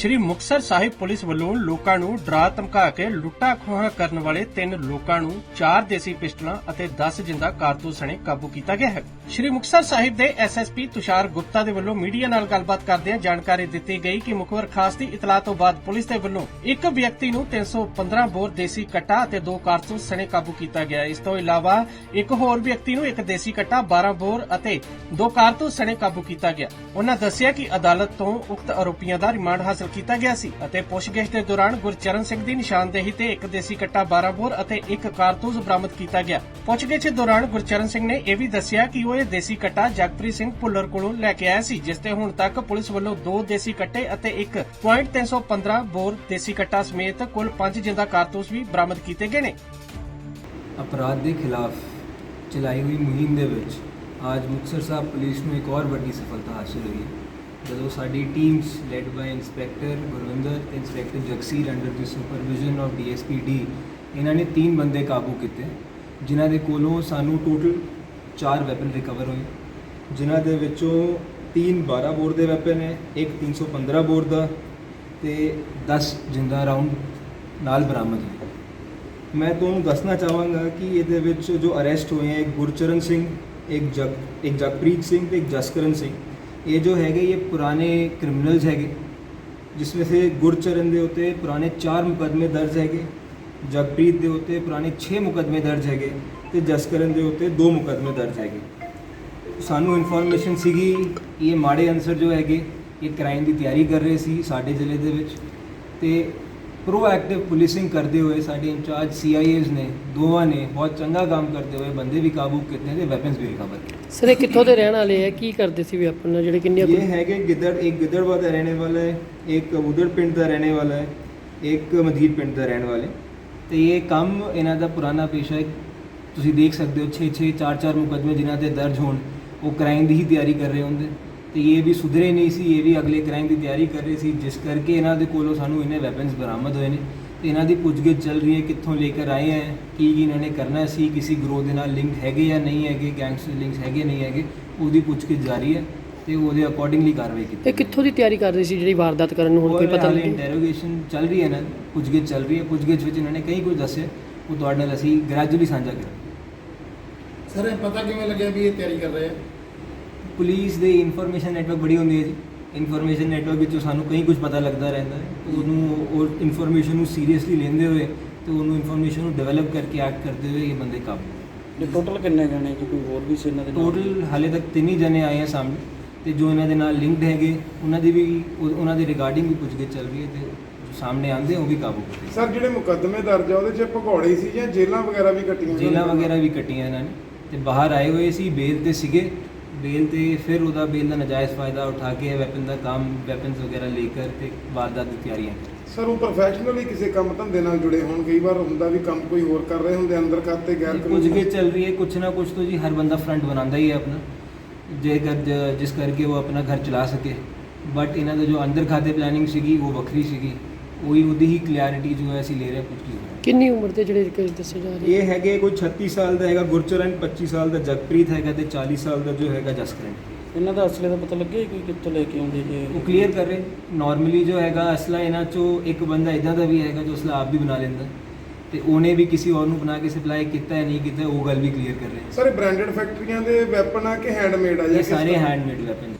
ਸ਼੍ਰੀ ਮੁਕਤਸਰ ਸਾਹਿਬ police ਵੱਲੋਂ ਲੋਕਾਂ ਨੂੰ ਡਰਾ ਧਮਕਾ ਕੇ ਲੁੱਟਾ ਖੋਹਾਂ ਕਰਨ ਵਾਲੇ ਤਿੰਨ ਲੋਕਾਂ ਨੂੰ ਚਾਰ ਦੇਸੀ ਪਿਸਟਲਾਂ ਅਤੇ 10 ਜਿੰਦਾ ਕਾਰਤੂਸ ਸਣੇ ਕਾਬੂ ਕੀਤਾ ਗਿਆ ਹੈ। ਸ਼੍ਰੀ ਮੁਕਤਸਰ ਸਾਹਿਬ ਦੇ ਐਸਐਸਪੀ ਤੁਸ਼ਾਰ ਗੁਪਤਾ ਦੇ ਵੱਲੋਂ ਮੀਡੀਆ ਨਾਲ ਗੱਲਬਾਤ ਕਰਦਿਆਂ ਜਾਣਕਾਰੀ ਦਿੱਤੀ ਗਈ ਕਿ ਮੁਖਬਰ ਖਾਸ ਦੀ ਇਤਲਾਹ ਤੋਂ ਬਾਅਦ ਪੁਲਿਸ ਦੇ ਵੱਲੋਂ ਇੱਕ ਵਿਅਕਤੀ ਨੂੰ 315 ਬੋਰ ਦੇਸੀ ਕੱਟਾ ਅਤੇ ਦੋ ਕਾਰਤੂਸ ਸਣੇ ਕਾਬੂ ਕੀਤਾ ਗਿਆ। ਇਸ ਤੋਂ ਇਲਾਵਾ ਇੱਕ ਹੋਰ ਵਿਅਕਤੀ ਨੂੰ ਇੱਕ ਦੇਸੀ ਕੱਟਾ 12 ਬੋਰ ਅਤੇ ਦੋ ਕਾਰਤੂਸ ਸਣੇ ਕਾਬੂ ਕੀਤਾ ਗਿਆ। ਉਹਨਾਂ ਦੱਸਿਆ ਕਿ ਅਦਾਲਤ ਤੋਂ ਉਕਤ ਆਰੋਪੀਆਂ ਦਾ ਰਿਮਾਂਡ ਹਾਸਲ ਕੀਤਾ ਗਿਆ ਸੀ ਅਤੇ ਪੁੱਛਗਿੱਛ ਦੇ ਦੌਰਾਨ ਗੁਰਚਰਨ ਸਿੰਘ ਦੀ ਨਿਸ਼ਾਨਦੇਹੀ ਤੇ ਇੱਕ ਦੇਸੀ ਕੱਟਾ 12 ਬੋਰ ਅਤੇ ਇੱਕ ਕਾਰਤੂਸ ਬਰਾਮਦ ਕੀਤਾ ਗਿਆ। ਪੁੱਛਗਿੱਛ ਦੌਰਾਨ ਗੁਰਚਰਨ ਸਿੰਘ ਨੇ ਇਹ ਵੀ ਦੱਸਿਆ ਕਿ ਉਹ ਇਹ ਦੇਸੀ ਕੱਟਾ ਜਗਪ੍ਰੀਤ ਸਿੰਘ ਭੁੱਲਰ ਕੋਲੋਂ ਲੈ ਕੇ ਆਇਆ ਸੀ, ਜਿਸ ਤੇ ਹੁਣ ਤੱਕ ਪੁਲਿਸ ਵੱਲੋਂ ਦੋ ਦੇਸੀ ਕੱਟੇ ਅਤੇ ਇੱਕ .315 ਬੋਰ ਦੇਸੀ ਕੱਟਾ ਸਮੇਤ ਕੁੱਲ 5 ਜਿੰਦਾ ਕਾਰਤੂਸ ਵੀ ਬਰਾਮਦ ਕੀਤੇ ਗਏ ਨੇ। ਅਪਰਾਧ ਦੇ ਖਿਲਾਫ ਚਲਾਈ ਹੋਈ ਮੁਹਿੰਮ ਦੇ ਵਿੱਚ ਅੱਜ ਮੁਕਤਸਰ ਸਾਹਿਬ ਪੁਲਿਸ ਨੂੰ ਇੱਕ ਹੋਰ ਵੱਡੀ ਸਫਲਤਾ ਹਾਸਲ ਹੋਈ ਹੈ। ਜਦੋਂ ਸਾਡੀ teams led by inspector Gurvinder ਤੇ inspector Jagsir under the supervision of DSP D ਇਹਨਾਂ ਨੇ ਤਿੰਨ ਬੰਦੇ ਕਾਬੂ ਕੀਤੇ, ਜਿਨ੍ਹਾਂ ਦੇ ਕੋਲੋਂ ਸਾਨੂੰ ਟੋਟਲ 4 ਵੈਪਨ ਰਿਕਵਰ ਹੋਏ, ਜਿਨ੍ਹਾਂ ਦੇ ਵਿੱਚੋਂ ਤਿੰਨ 12 ਬੋਰ ਦੇ ਵੈਪਨ ਹੈ ਇੱਕ 315 ਬੋਰ ਦਾ ਤੇ 10 ਜਿੰਦਾ ਰਾਉਂਡ ਨਾਲ ਬਰਾਮਦ ਹੈ ਮੈਂ ਤੁਹਾਨੂੰ ਦੱਸਣਾ ਚਾਹਾਂਗਾ ਕਿ ਇਹਦੇ ਵਿੱਚ ਜੋ ਅਰੈਸਟ ਹੋਏ ਹੈ ਗੁਰਚਰਨ ਸਿੰਘ, ਇੱਕ ਜਗ, ਇੱਕ ਜਗਪ੍ਰੀਤ ਸਿੰਘ ਤੇ ਇੱਕ ਜਸਕਰਨ ਸਿੰਘ। ਇਹ ਜੋ ਹੈਗੇ, ਇਹ ਪੁਰਾਣੇ ਕ੍ਰਿਮੀਨਲਸ ਹੈਗੇ, ਜਿਸ ਵਿੱਚ ਸੇ ਗੁਰਚਰਨ ਦੇ ਉੱਤੇ ਪੁਰਾਣੇ 4 ਮੁਕਦਮੇ ਦਰਜ ਹੈਗੇ, ਜਗਪ੍ਰੀਤ ਦੇ ਉੱਤੇ ਪੁਰਾਣੇ 6 ਮੁਕਦਮੇ ਦਰਜ ਹੈਗੇ ਤੇ ਜਸਕਰਨ ਦੇ ਉੱਤੇ 2 ਮੁਕਦਮੇ ਦਰਜ ਹੈਗੇ। ਸਾਨੂੰ ਇਨਫੋਰਮੇਸ਼ਨ ਸੀਗੀ, ਇਹ ਮਾੜੇ ਅਨਸਰ ਜੋ ਹੈਗੇ, ਇਹ ਕ੍ਰਾਈਮ ਦੀ ਤਿਆਰੀ ਕਰ ਰਹੇ ਸੀ ਸਾਡੇ ਜ਼ਿਲ੍ਹੇ ਦੇ ਵਿੱਚ ਤੇ ਪ੍ਰੋਐਕਟਿਵ ਪੁਲਿਸਿੰਗ ਕਰਦੇ ਹੋਏ ਸਾਡੇ ਇੰਚਾਰਜ ਸੀਆਈਏਸ ਨੇ ਦੋਵਾਂ ਨੇ ਬਹੁਤ ਚੰਗਾ ਕੰਮ ਕਰਦੇ ਹੋਏ ਬੰਦੇ ਵੀ ਕਾਬੂ ਕੀਤੇ ਤੇ ਵੈਪਨਸ ਵੀ ਰਿਕਵਰ ਕੀਤੇ। ਸਰ ਇਹ ਕਿੱਥੋਂ ਦੇ ਰਹਿਣ ਵਾਲੇ ਹੈ ਕੀ ਕਰਦੇ ਸੀ ਵੀ ਆਪਣਾ ਜਿਹੜੇ ਕਿੰਨੀਆਂ ਇਹ ਹੈਗੇ ਗਿੱਦੜ ਇੱਕ ਗਿੱਦੜਵਾ ਦਾ ਰਹਿਣ ਵਾਲਾ ਹੈ ਇੱਕ ਉਦੜ ਪਿੰਡ ਦਾ ਰਹਿਣ ਵਾਲਾ ਹੈ ਇੱਕ ਮਧੀਰ ਪਿੰਡ ਦਾ ਰਹਿਣ ਵਾਲੇ ਤੇ ਇਹ ਕੰਮ ਇਹਨਾਂ ਦਾ ਪੁਰਾਣਾ ਪੇਸ਼ਾ ਹੈ। ਤੁਸੀਂ ਦੇਖ ਸਕਦੇ ਹੋ 6 6 4 4 ਮੁਕਦਮੇ ਜਿਨ੍ਹਾਂ ਦੇ ਦਰਜ ਹੋਣ ਉਹ ਕ੍ਰਾਈਮ ਦੀ ਹੀ ਤਿਆਰੀ ਕਰ ਰਹੇ ਹੁੰਦੇ। ਤੇ ਇਹ ਵੀ ਸੁਧਰੇ ਨਹੀਂ ਸੀ ਇਹ ਵੀ ਅਗਲੇ ਕ੍ਰਾਈਮ ਦੀ ਤਿਆਰੀ ਕਰ ਰਹੇ ਸੀ ਜਿਸ ਕਰਕੇ ਇਹਨਾਂ ਦੇ ਕੋਲੋਂ ਸਾਨੂੰ ਇਹਨੇ ਵੈਪਨਸ ਬਰਾਮਦ ਹੋਏ ਨੇ। ਤੇ ਇਹਨਾਂ ਦੀ ਪੁੱਛਗਿੱਛ ਚੱਲ ਰਹੀ ਹੈ ਕਿੱਥੋਂ ਲੈ ਕੇ ਆਏ ਹੈ ਕੀ ਕੀ ਇਹਨਾਂ ਨੇ ਕਰਨਾ ਸੀ ਕਿਸੇ ਗਰੋਹ ਦੇ ਨਾਲ ਲਿੰਕ ਹੈਗੇ ਜਾਂ ਨਹੀਂ ਹੈਗੇ ਗੈਂਗਸਟਰ ਲਿੰਕਸ ਹੈਗੇ ਨਹੀਂ ਹੈਗੇ ਉਹਦੀ ਪੁੱਛਗਿੱਛ ਜਾਰੀ ਹੈ ਤੇ ਉਹਦੇ ਅਕੋਰਡਿੰਗਲੀ ਕਾਰਵਾਈ ਕੀਤੀ ਇਹ ਕਿੱਥੋਂ ਦੀ ਤਿਆਰੀ ਕਰ ਰਹੇ ਸੀ ਜਿਹੜੀ ਵਾਰਦਾਤ ਕਰਨ ਨੂੰ ਹੁਣ ਕੋਈ ਪਤਾ ਨਹੀਂ। ਇੰਟਰੋਗੇਸ਼ਨ ਚੱਲ ਰਹੀ ਹੈ ਨਾ ਪੁੱਛਗਿੱਛ ਚੱਲ ਰਹੀ ਹੈ ਪੁੱਛਗਿੱਛ ਵਿੱਚ ਇਹਨਾਂ ਨੇ ਕਈ ਕੁਝ ਦੱਸਿਆ ਉਹ ਤੁਹਾਡੇ ਨਾਲ ਅਸੀਂ ਗ੍ਰੈਜੂਅਲੀ ਸਾਂਝਾ ਕਰਾਂਗੇ। ਸਰ ਇਹ ਪਤਾ ਕਿਵੇਂ ਲੱਗਿਆ ਵੀ ਇਹ ਤਿਆਰੀ ਕਰ ਰਹੇ ਆ? ਪੁਲਿਸ ਦੇ ਇਨਫੋਰਮੇਸ਼ਨ ਨੈਟਵਰਕ ਬੜੀ ਹੁੰਦੀ ਹੈ ਜੀ। ਇਨਫੋਰਮੇਸ਼ਨ ਨੈਟਵਰਕ ਵਿੱਚੋਂ ਸਾਨੂੰ ਕਈ ਕੁਝ ਪਤਾ ਲੱਗਦਾ ਰਹਿੰਦਾ ਹੈ। ਉਹਨੂੰ ਉਹ ਇਨਫੋਰਮੇਸ਼ਨ ਨੂੰ ਸੀਰੀਅਸਲੀ ਲੈਂਦੇ ਹੋਏ ਤੇ ਉਹਨੂੰ ਇਨਫੋਰਮੇਸ਼ਨ ਨੂੰ ਡਿਵੈਲਪ ਕਰਕੇ ਐਕਟ ਕਰਦੇ ਹੋਏ ਇਹ ਬੰਦੇ ਕਾਬੂ ਟੋਟਲ ਕਿੰਨੇ ਜਾਣੇ ਜੀ? ਕੋਈ ਹੋਰ ਵੀ ਸੀ ਇਹਨਾਂ ਦੇ? ਟੋਟਲ ਹਾਲੇ ਤੱਕ ਤਿੰਨ ਹੀ ਜਣੇ ਆਏ ਆ ਸਾਹਮਣੇ। ਤੇ ਜੋ ਇਹਨਾਂ ਦੇ ਨਾਲ ਲਿੰਕਡ ਹੈਗੇ ਉਹਨਾਂ ਦੀ ਵੀ ਉਹ- ਉਹਨਾਂ ਦੇ ਰਿਗਾਰਡਿੰਗ ਵੀ ਪੁੱਛਗਿੱਛ ਚੱਲ ਰਹੀ ਹੈ ਤੇ ਜੋ ਸਾਹਮਣੇ ਆਉਂਦੇ ਉਹ ਵੀ ਕਾਬੂ ਕਰਦੇ ਸਰ ਜਿਹੜੇ ਮੁਕੱਦਮੇ ਦਰਜ ਆ ਉਹਦੇ 'ਚ ਭਗੌੜੇ ਸੀ ਜਾਂ ਜੇਲਾਂ ਵਗੈਰਾ ਵੀ ਕੱਟੀਆਂ ਜੇਲਾਂ ਵਗੈਰਾ ਵੀ ਕੱਟੀਆਂ ਇਹਨਾਂ ਨੇ। ਤੇ ਬਾਹਰ ਆਏ ਹੋਏ ਸੀ ਬੇਲ ਤੇ ਸੀਗੇ। ਬੇਲ ਤੇ ਫਿਰ ਉਹਦਾ ਬੇਲ ਦਾ ਨਜਾਇਜ਼ ਫਾਇਦਾ ਉਠਾ ਕੇ ਵੈਪਨ ਦਾ ਕੰਮ ਵੈਪਨਸ ਵਗੈਰਾ ਲੈ ਕੇ ਤੇ ਵਾਰਦਾਤ ਦੀ ਤਿਆਰੀਆਂ ਸਰ ਉਹ ਪ੍ਰੋਫੈਸ਼ਨਲੀ ਕਿਸੇ ਕੰਮ ਧੰਦੇ ਨਾਲ ਜੁੜੇ ਹੋਣ ਕਈ ਵਾਰ ਹੁੰਦਾ ਵੀ ਕੰਮ ਕੋਈ ਹੋਰ ਕਰ ਰਹੇ ਹੁੰਦੇ ਅੰਦਰ ਖਾਤੇ ਗੈਰ ਕੁਝ ਕੇ ਚੱਲ ਰਹੀ ਹੈ ਕੁਛ ਨਾ ਕੁਛ तो जी हर बंदा फ्रंट बनाता ही है अपना ਜੇਕਰ ਜ- ਜਿਸ ਕਰਕੇ ਉਹ ਆਪਣਾ ਘਰ ਚਲਾ ਸਕੇ ਬਟ ਇਹਨਾਂ ਦਾ ਜੋ ਅੰਦਰ ਖਾਤੇ ਪਲੈਨਿੰਗ ਸੀਗੀ ਉਹ ਵੱਖਰੀ ਸੀਗੀ ਉਹੀ ਉਹਦੀ ਹੀ ਕਲੈਰਿਟੀ ਜੋ ਹੈ ਅਸੀਂ ਲੈ ਰਹੇ ਕੁਝ ਕੀ ਕਿੰਨੀ ਉਮਰ ਦੇ ਜਿਹੜੇ ਕੇਸ ਦੱਸੇ ਜਾ ਰਹੇ ਇਹ ਹੈਗੇ ਕੋਈ 36 ਸਾਲ ਦਾ ਹੈਗਾ ਗੁਰਚਰਨ 25 ਸਾਲ ਦਾ ਜਗਪ੍ਰੀਤ ਹੈਗਾ ਤੇ 40 ਸਾਲ ਦਾ ਜੋ ਹੈਗਾ ਜਸਕਰਨ। ਇਹਨਾਂ ਦਾ ਅਸਲੇ ਦਾ ਪਤਾ ਲੱਗਿਆ ਕੋਈ ਕਿੱਥੋਂ ਲੈ ਕੇ ਆਉਂਦੇ ਜੀ ਉਹ ਕਲੀਅਰ ਕਰ ਰਹੇ। ਨਾਰਮਲੀ ਜੋ ਹੈਗਾ ਅਸਲਾ ਇਹਨਾਂ ਚੋਂ ਇੱਕ ਬੰਦਾ ਇਦਾਂ ਦਾ ਵੀ ਹੈਗਾ ਜੋ ਅਸਲਾ ਆਪ ਵੀ ਬਣਾ ਲੈਂਦਾ। ਤੇ ਉਹਨੇ ਵੀ ਕਿਸੇ ਹੋਰ ਨੂੰ ਬਣਾ ਕੇ ਸਪਲਾਈ ਕੀਤਾ ਹੈ ਨਹੀਂ ਕੀਤਾ ਉਹ ਗੱਲ ਵੀ ਕਲੀਅਰ ਕਰ ਰਹੇ। ਸਰ ਬ੍ਰਾਂਡਡ ਫੈਕਟਰੀਆਂ ਦੇ ਵੈਪਨ ਆ ਕਿ ਹੈਂਡਮੇਡ ਆ ਜਾਂ ਇਹ ਸਾਰੇ? ਹੈਂਡਮੇਡ ਵੈਪਨ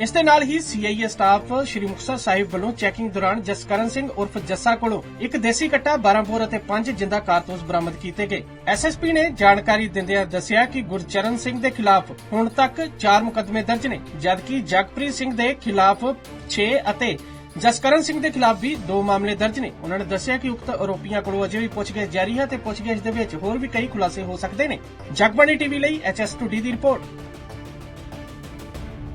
ਇਸ ਦੇ ਨਾਲ ਹੀ ਸੀਆਈਏ ਸਟਾਫ ਸ਼੍ਰੀ ਮੁਕਤਸਰ ਸਾਹਿਬ ਵੱਲੋਂ ਚੈਕਿੰਗ ਦੌਰਾਨ ਜਸਕਰਨ ਸਿੰਘ ਉਰਫ ਜੱਸਾ ਕੋਲੋਂ ਇੱਕ ਦੇਸੀ ਕੱਟਾ 12 ਬੋਰ ਅਤੇ 5 ਜਿੰਦਾ ਕਾਰਤੂਸ ਬਰਾਮਦ ਕੀਤੇ ਗਏ। ਐਸਐਸਪੀ ਨੇ ਜਾਣਕਾਰੀ ਦਿੰਦਿਆਂ ਦੱਸਿਆ ਕਿ ਗੁਰਚਰਨ ਸਿੰਘ ਦੇ ਖਿਲਾਫ ਹੁਣ ਤੱਕ 4 ਮੁਕਦਮੇ ਦਰਜ ਨੇ, ਜਦਕਿ ਜਗਪ੍ਰੀਤ ਸਿੰਘ ਦੇ ਖਿਲਾਫ 6 ਅਤੇ ਜਸਕਰਨ ਸਿੰਘ ਦੇ ਖਿਲਾਫ ਵੀ ਦੋ ਮਾਮਲੇ ਦਰਜ ਨੇ। ਉਹਨਾਂ ਨੇ ਦੱਸਿਆ ਕਿ ਉਕਤ ਆਰੋਪੀਆਂ ਕੋਲੋਂ ਅਜੇ ਵੀ ਪੁੱਛਗਿੱਛ ਜਾਰੀ ਹੈ ਤੇ ਪੁੱਛਗਿੱਛ ਦੇ ਵਿੱਚ ਹੋਰ ਵੀ ਕਈ ਖੁਲਾਸੇ ਹੋ ਸਕਦੇ ਨੇ। ਜਗਬਾਣੀ ਟੀਵੀ ਲਈ ਐਚਐਸ ਟੂਡੀ ਦੀ ਰਿਪੋਰਟ।